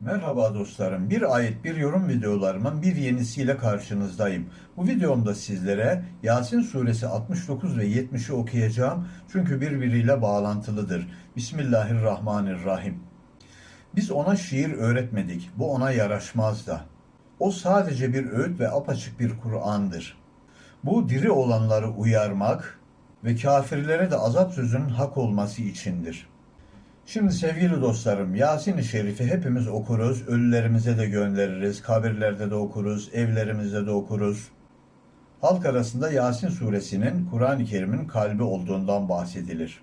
Merhaba dostlarım. Bir ayet bir yorum videolarımın bir yenisiyle karşınızdayım. Bu videomda sizlere Yasin suresi 69 ve 70'i okuyacağım çünkü birbiriyle bağlantılıdır. Bismillahirrahmanirrahim. Biz ona şiir öğretmedik. Bu ona yaraşmaz da. O sadece bir öğüt ve apaçık bir Kur'an'dır. Bu diri olanları uyarmak ve kafirlere de azap sözünün hak olması içindir. Şimdi sevgili dostlarım Yasin-i Şerif'i hepimiz okuruz, ölülerimize de göndeririz, kabirlerde de okuruz, evlerimizde de okuruz. Halk arasında Yasin suresinin Kur'an-ı Kerim'in kalbi olduğundan bahsedilir.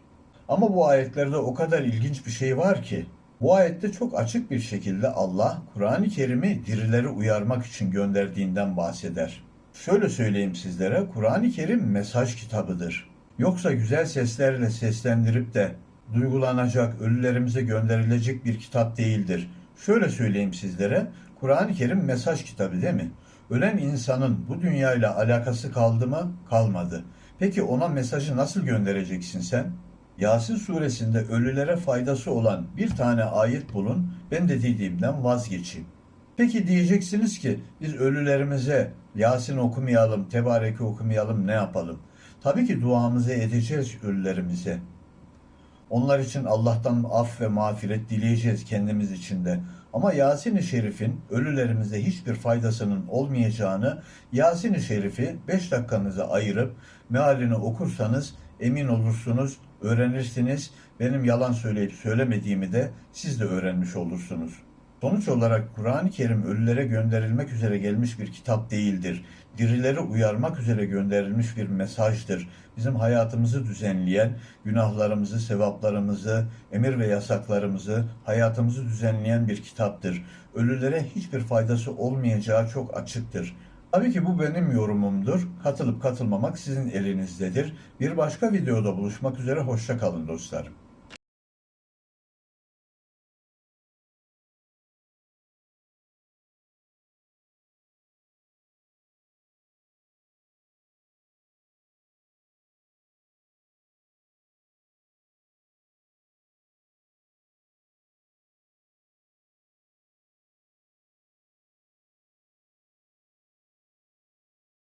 Ama bu ayetlerde o kadar ilginç bir şey var ki, bu ayette çok açık bir şekilde Allah Kur'an-ı Kerim'i dirileri uyarmak için gönderdiğinden bahseder. Şöyle söyleyeyim sizlere, Kur'an-ı Kerim mesaj kitabıdır. Yoksa güzel seslerle seslendirip de duygulanacak, ölülerimize gönderilecek bir kitap değildir. Şöyle söyleyeyim sizlere, Kur'an-ı Kerim mesaj kitabı değil mi? Ölen insanın bu dünyayla alakası kaldı mı? Kalmadı. Peki ona mesajı nasıl göndereceksin sen? Yasin suresinde ölülere faydası olan bir tane ayet bulun, ben de dediğimden vazgeçeyim. Peki diyeceksiniz ki biz ölülerimize Yasin okumayalım, Tebareke okumayalım ne yapalım? Tabii ki duamızı edeceğiz ölülerimize. Onlar için Allah'tan af ve mağfiret dileyeceğiz kendimiz için de. Ama Yasin-i Şerif'in ölülerimize hiçbir faydasının olmayacağını Yasin-i Şerif'i 5 dakikanızı ayırıp mealini okursanız emin olursunuz, öğrenirsiniz. Benim yalan söyleyip söylemediğimi de siz de öğrenmiş olursunuz. Sonuç olarak Kur'an-ı Kerim ölülere gönderilmek üzere gelmiş bir kitap değildir. Dirileri uyarmak üzere gönderilmiş bir mesajdır. Bizim hayatımızı düzenleyen, günahlarımızı, sevaplarımızı, emir ve yasaklarımızı, hayatımızı düzenleyen bir kitaptır. Ölülere hiçbir faydası olmayacağı çok açıktır. Tabii ki bu benim yorumumdur. Katılıp katılmamak sizin elinizdedir. Bir başka videoda buluşmak üzere hoşça kalın dostlarım.